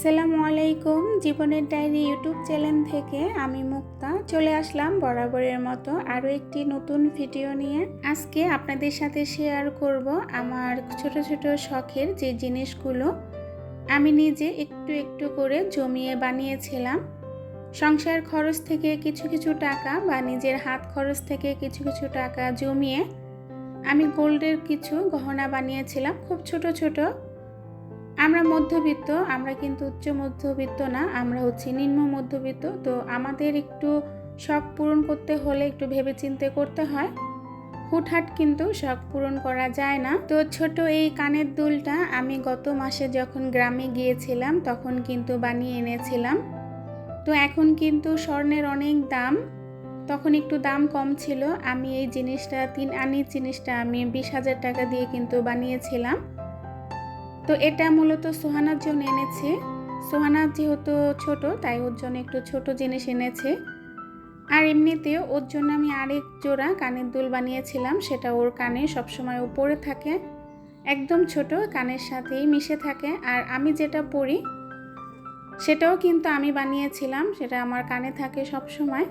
আসসালামু আলাইকুম। জীবনের ডায়েরি ইউটিউব চ্যানেল থেকে আমি মুক্তা। চলে আসলাম বরাবরের মতো আরও একটি নতুন ভিডিও নিয়ে। আজকে আপনাদের সাথে শেয়ার করব আমার ছোট ছোট শখের যে জিনিসগুলো আমি নিজে একটু একটু করে জমিয়ে বানিয়েছিলাম। সংসার খরচ থেকে কিছু কিছু টাকা বা নিজের হাত খরচ থেকে কিছু কিছু টাকা জমিয়ে আমি গোল্ডের কিছু গহনা বানিয়েছিলাম। খুব ছোট ছোট আমরা মধ্যবিত্ত, আমরা কিন্তু উচ্চ মধ্যবিত্ত না, আমরা হচ্ছে নিম্ন মধ্যবিত্ত। তো আমাদের একটু শখ পূরণ করতে হলে একটু ভেবে ভেবেচিন্তে করতে হয়। হুটহাট কিন্তু শখ পূরণ করা যায় না। তো ছোট এই কানের দুলটা আমি গত মাসে যখন গ্রামে গিয়েছিলাম, তখন কিন্তু বানিয়ে এনেছিলাম। তো এখন কিন্তু স্বর্ণের অনেক দাম। তখন একটু দাম কম ছিল। আমি এই জিনিসটা, তিন আনির জিনিসটা আমি বিশ হাজার টাকা দিয়ে কিন্তু বানিয়েছিলাম। তো এটা মূলত সোহানার জন্য এনেছে। সোহানা যেহেতু ছোট, তাই ওর জন্য একটু ছোট জিনিস এনেছে। আর এমনিতেও ওর জন্য আমি আরেক জোড়া কানের দুল বানিয়েছিলাম, সেটা ওর কানে সবসময় উপরে থাকে। একদম ছোট, কানের সাথেই মিশে থাকে। আর আমি যেটা পরি, সেটাও কিন্তু আমি বানিয়েছিলাম, সেটা আমার কানে থাকে সব সময়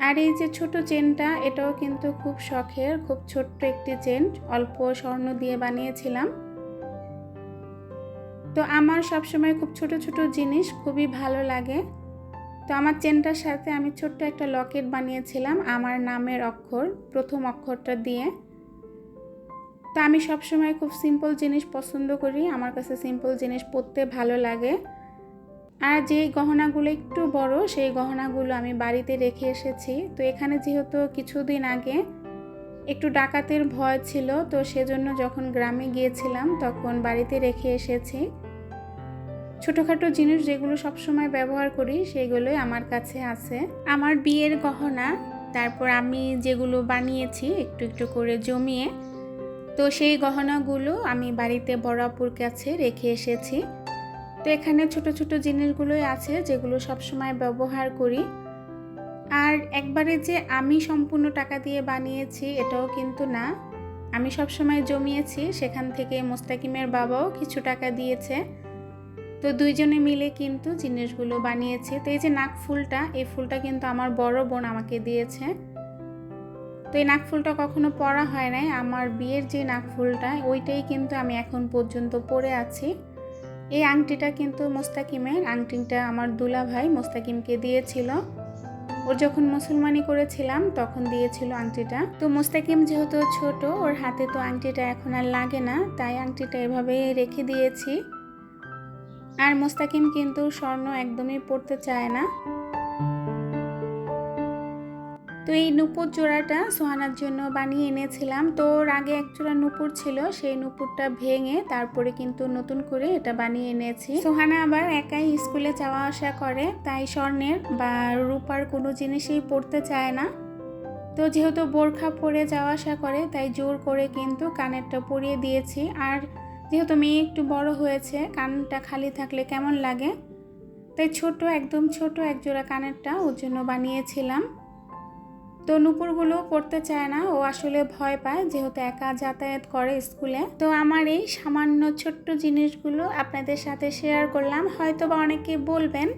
আর এই যে ছোট চেনটা, এটাও কিন্তু খুব শখের, খুব ছোট্ট একটি চেন, অল্প স্বর্ণ দিয়ে বানিয়েছিলাম। তো আমার সবসময় খুব ছোট ছোট জিনিস খুবই ভালো লাগে। তো আমার চেনটার সাথে আমি ছোট্ট একটা লকেট বানিয়েছিলাম আমার নামের অক্ষর, প্রথম অক্ষরটা দিয়ে। তো আমি সবসময় খুব সিম্পল জিনিস পছন্দ করি, আমার কাছে সিম্পল জিনিস পরতে ভালো লাগে। আর যে গহনাগুলো একটু বড়, সেই গহনাগুলো আমি বাড়িতে রেখে এসেছি। তো এখানে যেহেতু কিছুদিন আগে একটু ডাকাতের ভয় ছিল, তো সেজন্য যখন গ্রামে গিয়েছিলাম তখন বাড়িতে রেখে এসেছি। ছোটোখাটো জিনিস যেগুলো সবসময় ব্যবহার করি, সেগুলোই আমার কাছে আছে। আমার বিয়ের গহনা, তারপর আমি যেগুলো বানিয়েছি একটু একটু করে জমিয়ে, তো সেই গহনাগুলো আমি বাড়িতে বড়াপুর কাছে রেখে এসেছি। তো এখানে ছোট ছোট জিনিসগুলোই আছে যেগুলো সবসময় ব্যবহার করি। আর একবারে যে আমি সম্পূর্ণ টাকা দিয়ে বানিয়েছি, এটাও কিন্তু না। আমি সবসময় জমিয়েছি, সেখান থেকে মোস্তাকিমের বাবাও কিছু টাকা দিয়েছে। তো দুইজনে মিলে কিন্তু জিনিসগুলো বানিয়েছে। তো এই যে নাক ফুলটা, এই ফুলটা কিন্তু আমার বড় বোন আমাকে দিয়েছে। তো এই নাক ফুলটা কখনো পরা হয় নাই। আমার বিয়ের যে নাক ফুলটা, ওইটাই কিন্তু আমি এখন পর্যন্ত পরে আছি। এই আংটিটা কিন্তু মোস্তাকিমের, আংটিটা আমার দুলা ভাই মোস্তাকিমকে দিয়েছিল। ওর যখন মুসলমানি করেছিলাম, তখন দিয়েছিল আংটিটা। তো মোস্তাকিম যেহেতু ছোট, ওর হাতে তো আংটিটা এখন আর লাগে না, তাই আংটিটা এভাবেই রেখে দিয়েছি। আর মোস্তাকিম কিন্তু স্বর্ণ একদমই পড়তে চায় না। তো এই নুপুর জোড়াটা সোহানার জন্য বানিয়ে এনেছিলাম। তো ওর আগে এক জোড়া নুপুর ছিল, সেই নুপুরটা ভেঙে তারপরে কিন্তু নতুন করে এটা বানিয়ে এনেছি। সোহানা আবার একাই স্কুলে যাওয়া আসা করে, তাই স্বর্ণের বা রূপার কোনো জিনিসই পড়তে চায় না। তো যেহেতু বোরখা পরে যাওয়া আসা করে, তাই জোর করে কিন্তু কানেরটা পরিয়ে দিয়েছি। আর যেহেতু মেয়ে একটু বড় হয়েছে, কানটা খালি থাকলে কেমন লাগে? তাই ছোট, একদম ছোট, একজোড়া কানেরটা ওর জন্য বানিয়েছিলাম। তো নুপুরগুলো পড়তে চায় না, ও আসলে ভয় পায়, যেহেতু একা যাতায়াত করে স্কুলে। তো আমার এই সামান্য ছোট্ট জিনিসগুলো আপনাদের সাথে শেয়ার করলাম। হয়তো বা অনেকে বলবেন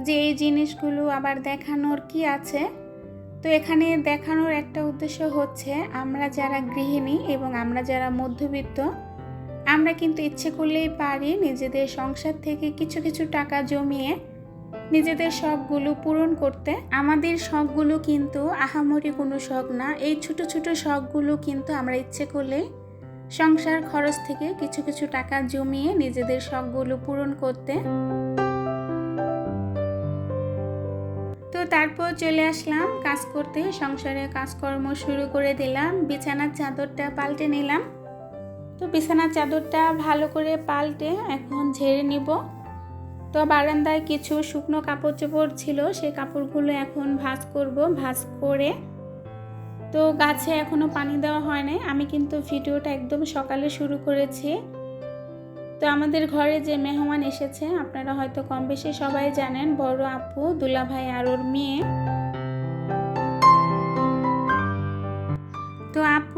যে এই জিনিসগুলো আবার দেখানোর কি আছে? তো এখানে দেখানোর একটা উদ্দেশ্য হচ্ছে, আমরা যারা গৃহিণী এবং আমরা যারা মধ্যবিত্ত আমরা কিন্তু ইচ্ছে করলেই পারি নিজেদের সংসার থেকে কিছু কিছু টাকা জমিয়ে নিজেদের শখগুলো পূরণ করতে। আমাদের শখগুলো কিন্তু আহামরি কোনো শখ না। এই ছোট ছোট শখগুলো কিন্তু আমরা ইচ্ছে করলে সংসার খরচ থেকে কিছু কিছু টাকা জমিয়ে নিজেদের শখগুলো পূরণ করতে। তো তারপর চলে আসলাম কাজ করতে। সংসারে কাজকর্ম শুরু করে দিলাম। বিছানার চাদরটা পাল্টে নিলাম। তো বিছানার চাদরটা ভালো করে পাল্টে এখন ঝেড়ে নিব। তো বারান্দায় কিছু শুকনো কাপড় চোপড় ছিল সেই কাপড়গুলো এখন ভাজ করব, ভাজ করে। তো গাছে এখনও পানি দেওয়া হয় নাই, আমি কিন্তু ভিডিওটা একদম সকালে শুরু করেছি। তো আমাদের ঘরে যে মেহমান এসেছে, আপনারা হয়তো কম বেশি সবাই জানেন, বড় আপু, দুলাভাই আর ওর মেয়ে।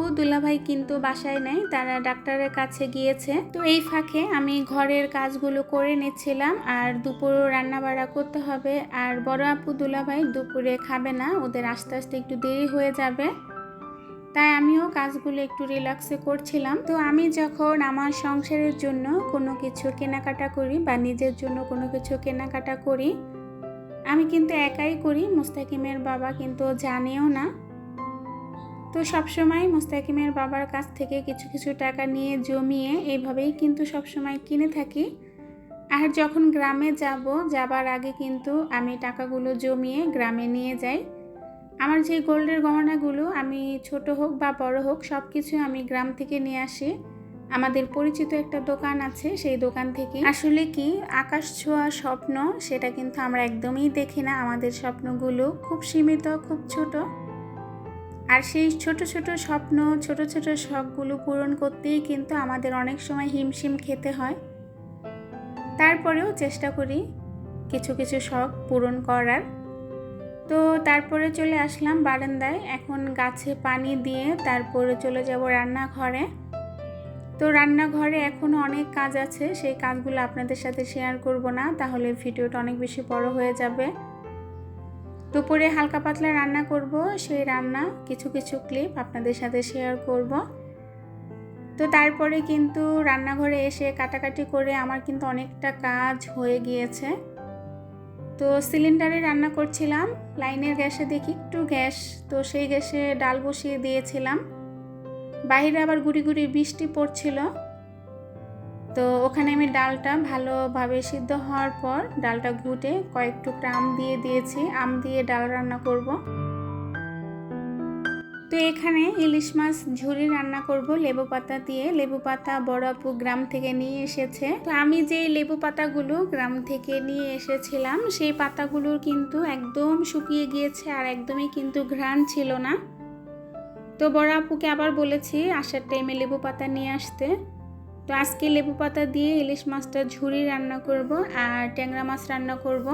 আপু দুলাভাই কিন্তু বাসায় নেই, তারা ডাক্তারের কাছে গিয়েছে। তো এই ফাঁকে আমি ঘরের কাজগুলো করে নিচ্ছিলাম, আর দুপুর রান্না বাড়া করতে হবে। আর বড় আপু দুলাভাই দুপুরে খাবে না, ওদের আস্তে আস্তে একটু দেরি হয়ে যাবে। তাই আমিও কাজগুলো একটু রিল্যাক্সে করছিলাম। তো আমি যখন আমার সংসারের জন্য কোনো কিছু কেনাকাটা করি বা নিজের জন্য কোনো কিছু কেনাকাটা করি, আমি কিন্তু একাই করি, মুস্তাকিমের বাবা কিন্তু জানেও না। তো সবসময় মুস্তাকিমের বাবার কাছ থেকে কিছু কিছু টাকা নিয়ে জমিয়ে এইভাবেই কিন্তু সবসময় কিনে থাকি। আর যখন গ্রামে যাব, যাবার আগে কিন্তু আমি টাকাগুলো জমিয়ে গ্রামে নিয়ে যাই। আমার যে গোল্ডের গহনাগুলো, আমি ছোট হোক বা বড় হোক সব কিছু আমি গ্রাম থেকে নিয়ে আসি। আমাদের পরিচিত একটা দোকান আছে, সেই দোকান থেকে। আসলে কি, আকাশ ছোঁয়া স্বপ্ন, সেটা কিন্তু আমরা একদমই দেখি না। আমাদের স্বপ্নগুলো খুব সীমিত, খুব ছোট। আর সেই ছোট ছোট স্বপ্ন, ছোট ছোট শখগুলো পূরণ করতেই কিন্তু আমাদের অনেক সময় হিমশিম খেতে হয়। তারপরেও চেষ্টা করি কিছু কিছু শখ পূরণ করার। তো তারপরে চলে আসলাম বারান্দায়। এখন গাছে পানি দিয়ে তারপরে চলে যাব রান্নাঘরে। তো রান্নাঘরে এখনও অনেক কাজ আছে। সেই কাজগুলো আপনাদের সাথে শেয়ার করব না, তাহলে ভিডিওটা অনেক বেশি বড় হয়ে যাবে। দুপুরে হালকা পাতলা রান্না করব, সেই রান্না কিছু কিছু ক্লিপ আপনাদের সাথে শেয়ার করব। তো তারপরে কিন্তু রান্নাঘরে এসে কাটাকাটি করে আমার কিন্তু অনেকটা কাজ হয়ে গিয়েছে। তো সিলিন্ডারে রান্না করছিলাম, লাইনের গ্যাসে দেখি একটু গ্যাস, তো সেই গ্যাসে ডাল বসিয়ে দিয়েছিলাম। বাইরে আবার গুড়ি গুড়ি বৃষ্টি পড়ছিল। তো ওখানে আমি ডালটা ভালোভাবে সিদ্ধ হওয়ার পর ডালটা ঘুটে কয়েক টুকরা আম দিয়ে দিয়েছি। আম দিয়ে ডাল রান্না করব। তো এখানে ইলিশ মাছ ঝুরি রান্না করব। লেবু পাতা দিয়ে। লেবু পাতা বড় আপু গ্রাম থেকে নিয়ে এসেছে। তো আমি যে লেবু পাতাগুলো গ্রাম থেকে নিয়ে এসেছিলাম, সেই পাতাগুলোর কিন্তু একদম শুকিয়ে গিয়েছে আর একদমই কিন্তু ঘ্রাণ ছিল না। তো বড় আপুকে আবার বলেছি, আসার টাইমে লেবু পাতা নিয়ে আসতে। তো আজকে লেবু পাতা দিয়ে ইলিশ মাছটা ঝুরি রান্না করব আর ট্যাংরা মাছ রান্না করব।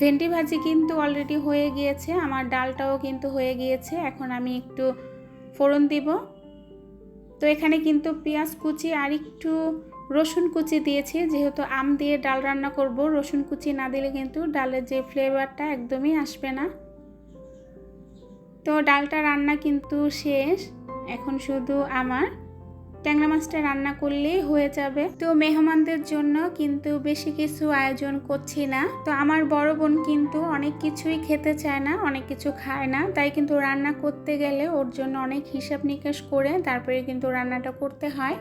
ভেন্ডি ভাজি কিন্তু অলরেডি হয়ে গিয়েছে, আমার ডালটাও কিন্তু হয়ে গিয়েছে, এখন আমি একটু ফোড়ন দিব। তো এখানে কিন্তু পেঁয়াজ কুচি আর একটু রসুন কুচি দিয়েছি, যেহেতু আম দিয়ে ডাল রান্না করব, রসুন কুচি না দিলে কিন্তু ডালের যে ফ্লেভারটা একদমই আসবে না। তো ডালটা রান্না কিন্তু শেষ, এখন শুধু আমার ট্যাংরা মাছটা রান্না করলেই হয়ে যাবে। তো মেহমানদের জন্য কিন্তু বেশি কিছু আয়োজন করছি না। তো আমার বড় বোন কিন্তু অনেক কিছুই খেতে চায় না, অনেক কিছু খায় না। তাই কিন্তু রান্না করতে গেলে ওর জন্য অনেক হিসাব নিকাশ করে তারপরে কিন্তু রান্নাটা করতে হয়।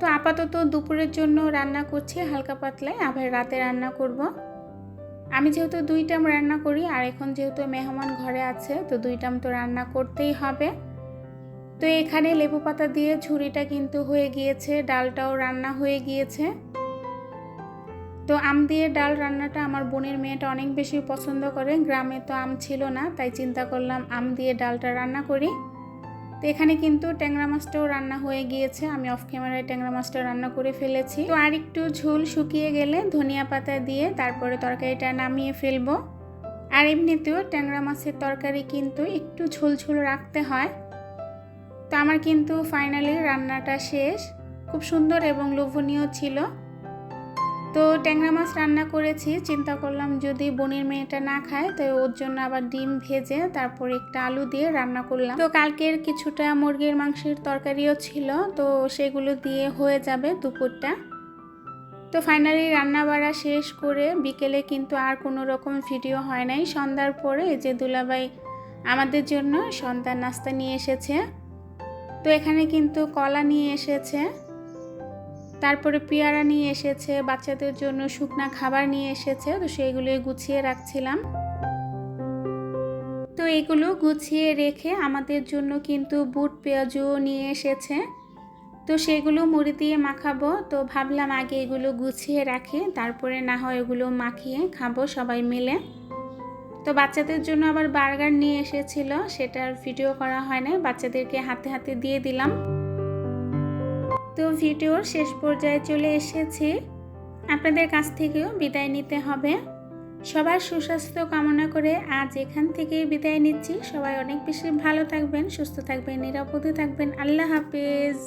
তো আপাতত দুপুরের জন্য রান্না করছি হালকা পাতলায়, আবার রাতে রান্না করব। আমি যেহেতু দুই টাইম রান্না করি, আর এখন যেহেতু মেহমান ঘরে আছে, তো দুই টাইম তো রান্না করতেই হবে। তো এখানে লেবু পাতা দিয়ে ঝুড়িটা কিন্তু হয়ে গিয়েছে, ডালটাও রান্না হয়ে গিয়েছে। তো আম দিয়ে ডাল রান্নাটা আমার বোনের মেয়েটা অনেক বেশি পছন্দ করে, গ্রামে তো আম ছিল না, তাই চিন্তা করলাম আম দিয়ে ডালটা রান্না করি। তো এখানে কিন্তু ট্যাংরা মাছটাও রান্না হয়ে গিয়েছে, আমি অফ ক্যামেরায় ট্যাংরা মাছটা রান্না করে ফেলেছি। তো আর একটু ঝোল শুকিয়ে গেলে ধনিয়া পাতা দিয়ে তারপরে তরকারিটা নামিয়ে ফেলব। আর এমনিতেও ট্যাংরা মাছের তরকারি কিন্তু একটু ঝোল ঝোল রাখতে হয়। তো আমার কিন্তু ফাইনালি রান্নাটা শেষ। খুব সুন্দর এবং লোভনীয় ছিল। তো ট্যাংরা মাছ রান্না করেছি, চিন্তা করলাম যদি বোনের মেয়েটা না খায়, তো ওর জন্য আবার ডিম ভেজে তারপর একটা আলু দিয়ে রান্না করলাম। তো কালকের কিছুটা মুরগির মাংসের তরকারিও ছিল, তো সেগুলো দিয়ে হয়ে যাবে দুপুরটা। তো ফাইনালি রান্না বাড়া শেষ করে বিকেলে কিন্তু আর কোনো রকম ভিডিও হয় নাই। সন্ধ্যার পরে যে দুলাবাই আমাদের জন্য সন্ধ্যার নাস্তা নিয়ে এসেছে। তো এখানে কিন্তু কলা নিয়ে এসেছে, তারপরে পেয়ারা নিয়ে এসেছে, বাচ্চাদের জন্য শুকনা খাবার নিয়ে এসেছে, তো সেইগুলো গুছিয়ে রাখছিলাম। তো এগুলো গুছিয়ে রেখে আমাদের জন্য কিন্তু বুট, পেঁয়াজও নিয়ে এসেছে। তো সেগুলো মুড়ি দিয়ে মাখাবো, তো ভাবলাম আগে এগুলো গুছিয়ে রাখি, তারপরে না হয় এগুলো মাখিয়ে খাব সবাই মিলে। তো বাচ্চাদের জন্য আবার বার্গার নিয়ে এসেছিল, সেটার ভিডিও করা হয় না বাচ্চাদেরকে হাতে হাতে দিয়ে দিলাম। তো ভিডিওর শেষ পর্যায়ে চলে এসেছি। আপনাদের কাছ থেকেও বিদায় নিতে হবে। সবার সুস্বাস্থ্য কামনা করে আজ এখান থেকে বিদায় নিচ্ছি। সবাই অনেক বেশি ভালো থাকবেন, সুস্থ থাকবেন, নিরাপদে থাকবেন। আল্লাহ হাফেজ।